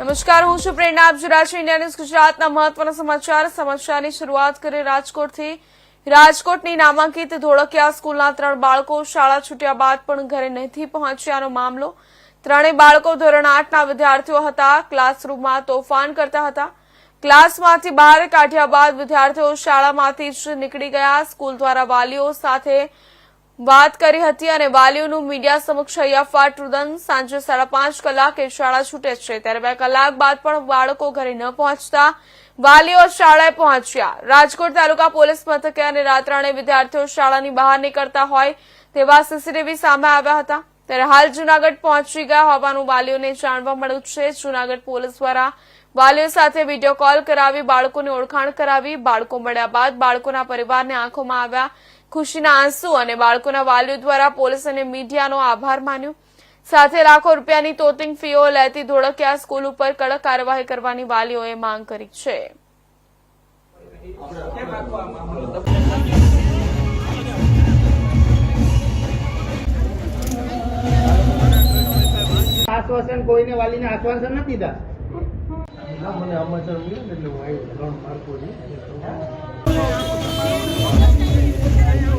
નમસ્કાર, હું છું પ્રેરણા. આપ છો ઇન્ડિયા ન્યૂઝ ગુજરાતના મહત્વના સમાચાર. સમાચારની શરૂઆત કરીએ રાજકોટથી. રાજકોટની નામાંકિત ધોળકિયા સ્કૂલના ત્રણ બાળકો શાળા છૂટ્યા બાદ પણ ઘરે નથી પહોંચ્યાનો મામલો. ત્રણેય બાળકો ધોરણ આઠના વિદ્યાર્થીઓ હતા. ક્લાસરૂમમાં તોફાન કરતા હતા. ક્લાસમાંથી બહાર કાઢ્યા બાદ વિદ્યાર્થીઓ શાળામાંથી જ નીકળી ગયા. સ્કૂલ દ્વારા વાલીઓ સાથે વાત કરી હતી અને વાલીઓનું મીડિયા સમક્ષ હૈયાફાટ રુદન સાંજે સાડા પાંચ કલાકે શાળા છૂટે છે. ત્યારે બે કલાક બાદ પણ બાળકો ઘરે ન પહોંચતા વાલીઓ શાળાએ પહોંચ્યા. રાજકોટ તાલુકા પોલીસ મથકે અને રાત્રાણે વિદ્યાર્થીઓ શાળાની બહાર નીકળતા હોય તેવા સીસીટીવી સામે આવ્યા હતા. ત્યારે હાલ જૂનાગઢ પહોંચી ગયા હોવાનું વાલીઓને જાણવા મળ્યું છે. જૂનાગઢ પોલીસ દ્વારા વાલીઓ સાથે વીડિયો કોલ કરાવી બાળકોની ઓળખાણ કરાવી બાળકો મળ્યા બાદ બાળકોના પરિવારને આંખોમાં આવ્યા ખુશીના આંસુ અને બાળકોના વાલીઓ દ્વારા પોલીસ અને મીડિયાનો આભાર માન્યો. સાથે લાખો રૂપિયાની તોતિંગ ફીઓ લેતી ધોળકિયા સ્કૂલ ઉપર કડક કાર્યવાહી કરવાની વાલીઓએ માંગ કરી છે. આશ્વાસન કોઈને વાલીને આશ્વાસન નથી દીધા. મને સમાચાર મળ્યા એટલે હું આવ્યો ત્રણ બાળકો છે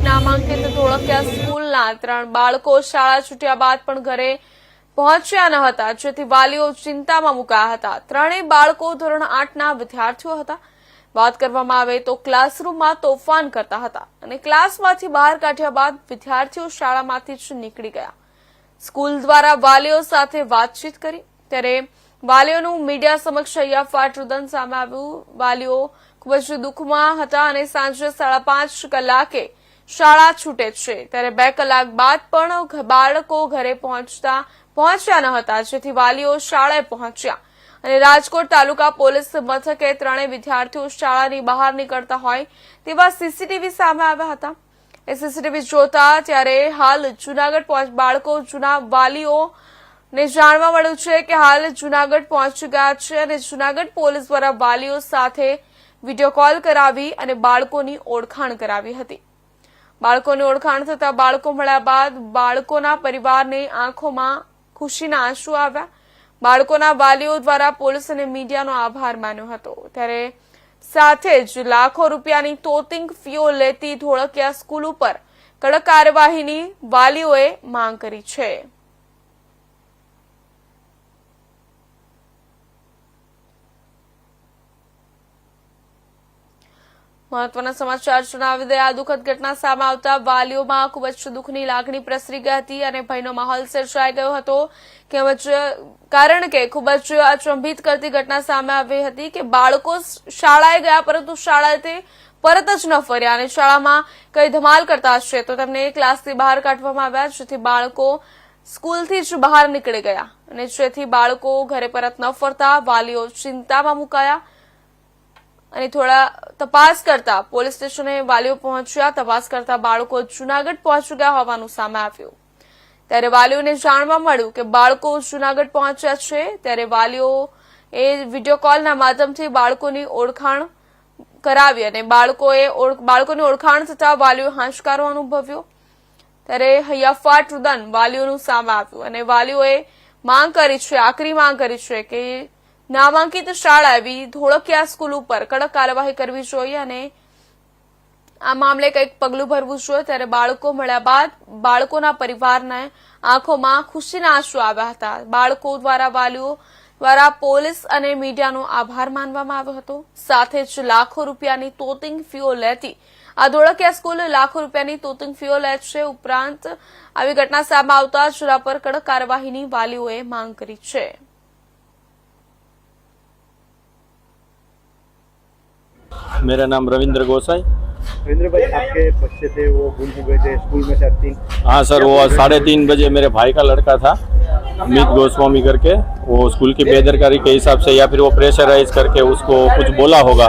નામાંકિત ધોળકિયા સ્કૂલના ત્રણ બાળકો શાળા છૂટ્યા બાદ પણ ઘરે પહોંચ્યા ન હતા, જેથી વાલીઓ ચિંતામાં મુકાયા હતા. ત્રણેય બાળકો ધોરણ આઠના વિદ્યાર્થીઓ હતા. વાત કરવામાં આવે તો ક્લાસરૂમમાં તોફાન કરતા હતા અને ક્લાસમાંથી બહાર કાઢ્યા બાદ વિદ્યાર્થીઓ શાળામાંથી જ નીકળી ગયા. સ્કૂલ દ્વારા વાલીઓ સાથે વાતચીત કરી. ત્યારે વાલીઓનું મીડિયા સમક્ષ અહીંયા રુદન સામે આવ્યું. વાલીઓ ખૂબ જ દુઃખમાં હતા અને સાંજે સાડા પાંચ કલાકે શાળા છૂટે છે. ત્યારે બે કલાક બાદ પણ બાળકો ઘરે પહોંચતા, પહોંચ્યા ન હતા. જેથી વાલીઓ શાળાએ પહોંચ્યા. અને રાજકોટ તાલુકા પોલીસ મથકે ત્રણેય વિદ્યાર્થીઓ શાળાની બહાર નીકળતા હોય તેવા સીસીટીવી સામે આવ્યા હતા. એ સીસીટીવી જોતા ત્યારે હાલ જુનાગઢ બાળકો, જૂના વાલીઓ ને જાણવા મળ્યું છે કે હાલ જુનાગઢ પહોંચી ગયા છે અને જુનાગઢ પોલીસ દ્વારા વાલીઓ સાથે વીડિયો કોલ કરાવી અને બાળકોની ઓળખાણ કરાવી હતી. બાળકોની ઓળખાણ થતા બાળકો મળ્યા બાદ બાળકોના પરિવારને આંખોમાં ખુશીના આંસુ આવ્યા. બાળકોના વાલીઓ દ્વારા પોલીસ અને મીડિયાનો આભાર માન્યો હતો. ત્યારે સાથે જ લાખો રૂપિયાની તોતિંગ ફીઓ લેતી ધોળકિયા સ્કૂલ ઉપર કડક કાર્યવાહીની વાલીઓએ માંગ કરી છે. મહત્વના સમાચાર જણાવી દે આ દુઃખદ ઘટના સામે આવતા વાલીઓમાં ખૂબ જ દુઃખની લાગણી પ્રસરી ગઈ હતી અને ભયનો માહોલ સર્જાઈ ગયો હતો કે કારણ કે ખૂબ જ અચંભિત કરતી ઘટના સામે આવી હતી કે બાળકો શાળાએ ગયા પરંતુ શાળાએથી પરત જ ન ફર્યા અને શાળામાં કઈ ધમાલ કરતા હશે તો તેમને ક્લાસથી બહાર કાઢવામાં આવ્યા જેથી બાળકો સ્કૂલથી જ બહાર નીકળી ગયા અને જેથી બાળકો ઘરે પરત ન ફરતા, વાલીઓ ચિંતામાં મુકાયા અને થોડા તપાસ કરતા પોલીસ સ્ટેશને વાલીઓ પહોંચ્યા. તપાસ કરતા બાળકો જુનાગઢ પહોંચી ગયા હોવાનું સામે આવ્યું. ત્યારે વાલીઓને જાણવા મળ્યું કે બાળકો જુનાગઢ પહોંચ્યા છે. ત્યારે વાલીઓ એ વીડિયો કોલના માધ્યમથી બાળકોની ઓળખાણ કરાવી અને બાળકોએ બાળકોની ઓળખાણ થતા વાલીઓ હાશકારો અનુભવ્યો. ત્યારે હૈયાફાટ રુદન વાલીઓનું સામે આવ્યું અને વાલીઓએ માંગ કરી છે, આકરી માંગ કરી છે કે નામાંકિત શાળા એવી ધોળકિયા સ્કૂલ ઉપર કડક કાર્યવાહી કરવી જોઈએ અને આ મામલે કંઈક પગલું ભરવું જોઈએ. ત્યારે બાળકો મળ્યા બાદ બાળકોના પરિવારને આંખોમાં ખુશીના આંસુ આવ્યા હતા. બાળકો દ્વારા વાલીઓ દ્વારા પોલીસ અને મીડિયાનો આભાર માનવામાં આવ્યો હતો. સાથે જ લાખો રૂપિયાની તોતિંગ ફીઓ લેતી આ ધોળકિયા સ્કૂલ લાખો રૂપિયાની તોતિંગ ફીઓ લે છે ઉપરાંત આવી ઘટના સામે આવતા જુરા પર કડક કાર્યવાહીની વાલીઓએ માંગ કરી છે. मेरा नाम रविंद्र गोसाई। रविंद्र भाई आपके बच्चे थे वो गुम हो गए थे स्कूल में से अब तीन। हाँ सर वो साढ़े तीन बजे मेरे भाई का लड़का था अमित गोस्वामी करके। वो स्कूल की बेदरकारी के हिसाब से या फिर वो प्रेशराइज करके उसको कुछ बोला होगा।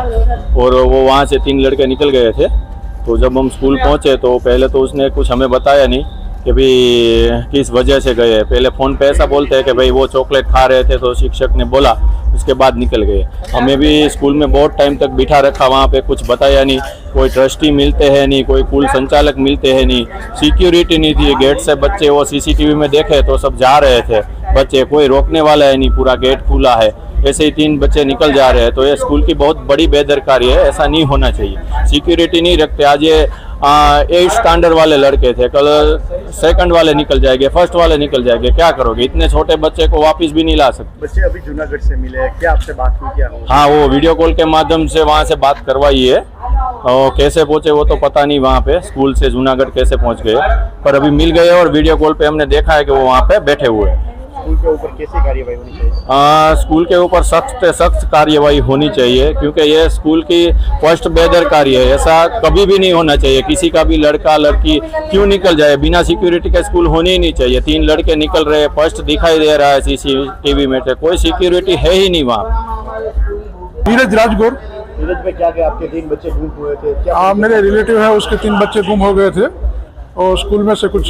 और वो वहाँ से तीन लड़के निकल गए थे। तो जब हम स्कूल पहुँचे तो पहले तो उसने कुछ हमें बताया नहीं कि भाई किस वजह से गए। पहले फ़ोन पे ऐसा बोलते हैं कि भाई वो चॉकलेट खा रहे थे तो शिक्षक ने बोला उसके बाद निकल गए। हमें भी स्कूल में बहुत टाइम तक बिठा रखा, वहाँ पे कुछ बताया नहीं। कोई ट्रस्टी मिलते हैं नहीं, कोई कुल संचालक मिलते हैं नहीं। सिक्योरिटी नहीं थी, गेट से बच्चे वो सीसीटीवी में देखे तो सब जा रहे थे। बच्चे कोई रोकने वाला है नहीं, पूरा गेट खुला है। ऐसे ही तीन बच्चे निकल जा रहे हैं। तो ये स्कूल की बहुत बड़ी बेदरकारी है, ऐसा नहीं होना चाहिए। सिक्योरिटी नहीं रखते। आज ये एट स्टैंडर्ड वाले लड़के थे। कल सेकंड वाले निकल जाएंगे फर्स्ट वाले निकल जाएंगे क्या करोगे इतने छोटे बच्चे को वापस भी नहीं ला सकते बच्चे अभी जूनागढ़ से मिले हैं क्या आपसे बात हुई क्या हो हाँ वो वीडियो कॉल के माध्यम से वहाँ से बात करवाई है और कैसे पहुंचे वो तो पता नहीं वहाँ पे स्कूल से जूनागढ़ कैसे पहुंच गए पर अभी मिल गए और वीडियो कॉल पे हमने देखा है कि वो वहाँ पे बैठे हुए हैं स्कूल के ऊपर कैसी कार्यवाही होनी चाहिए? आ, स्कूल के ऊपर सख्त से सख्त कार्यवाही होनी चाहिए क्योंकि ये स्कूल की फ़र्स्ट बेदरकारी है। ऐसा कभी भी नहीं होना चाहिए। किसी का भी लड़का लड़की क्यों निकल जाए? बिना सिक्योरिटी के स्कूल होने ही नहीं चाहिए। तीन लड़के निकल रहे हैं फ़र्स्ट दिखाई दे रहा है सीसीटीवी में तो कोई सिक्योरिटी है ही नहीं वहाँ। नीरज राजगौर। सूरज में क्या क्या आपके तीन बच्चे गुम हुए थे? क्या आ, मेरे रिलेटिव है उसके तीन बच्चे गुम हो गए थे। और स्कूल में से कुछ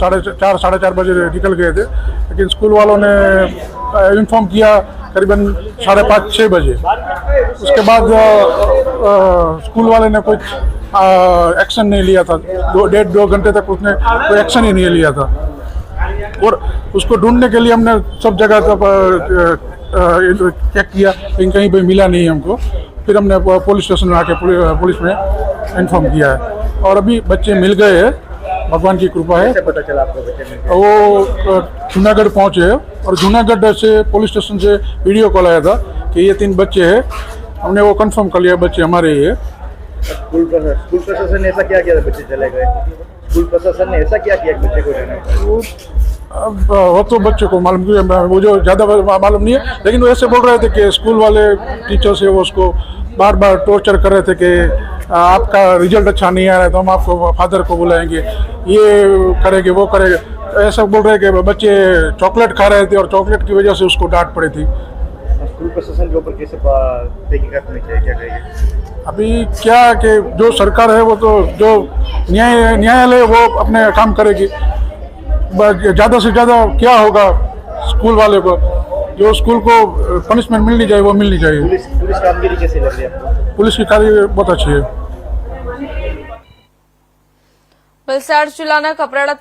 साढ़े चार साढ़े चार बजे निकल गए थे। लेकिन स्कूल वालों ने इन्फॉर्म किया करीबन साढ़े पाँच छः बजे। उसके बाद अ, अ, स्कूल वाले ने कुछ एक्शन नहीं लिया था। दो डेढ़ दो घंटे तक उसने कोई एक्शन ही नहीं लिया था। और उसको ढूँढने के लिए हमने सब जगह तब चेक किया लेकिन कहीं पर मिला नहीं हमको। फिर हमने पुलिस स्टेशन में आके पुलिस में इन्फॉर्म किया है। और अभी बच्चे मिल गए हैं। भगवान की कृपा है। पता चला आपको बच्चे वो जूनागढ़ पहुँचे और जूनागढ़ से पुलिस स्टेशन से वीडियो कॉल आया था कि ये तीन बच्चे हैं। हमने वो कंफर्म कर लिया बच्चे हमारे ही है। स्कूल प्रशासन ने ऐसा क्या किया था बच्चे चले गए? स्कूल प्रशासन ने ऐसा क्या किया बच्चे को वो अब वो तो बच्चे को मालूम क्योंकि मुझे ज़्यादा मालूम नहीं है लेकिन वो ऐसे बोल रहे थे कि स्कूल वाले टीचर्स है वो उसको बार बार टॉर्चर कर रहे थे कि आपका रिज़ल्ट अच्छा नहीं आ रहा है तो हम आपको फादर को बुलाएँगे। ये करेंगे वो करेंगे। ऐसा बोल रहे कि बच्चे चॉकलेट खा रहे थे और चॉकलेट की वजह से उसको डांट पड़ी थी। स्कूल प्रशासन के ऊपर कैसे पा- होनी चाहिए क्या कहेंगे अभी क्या कि जो सरकार है वो तो जो न्याय न्यायालय वो अपने काम करेगी। ज़्यादा से ज़्यादा क्या होगा स्कूल वाले को? जो स्कूल को पनिशमेंट मिलनी चाहिए वो मिलनी चाहिए। पुलिस पुलिस कामगिरी कैसी लग रही है પોલીસની કાર્યરત છીએ વલસાડ જિલ્લાના કપરાડા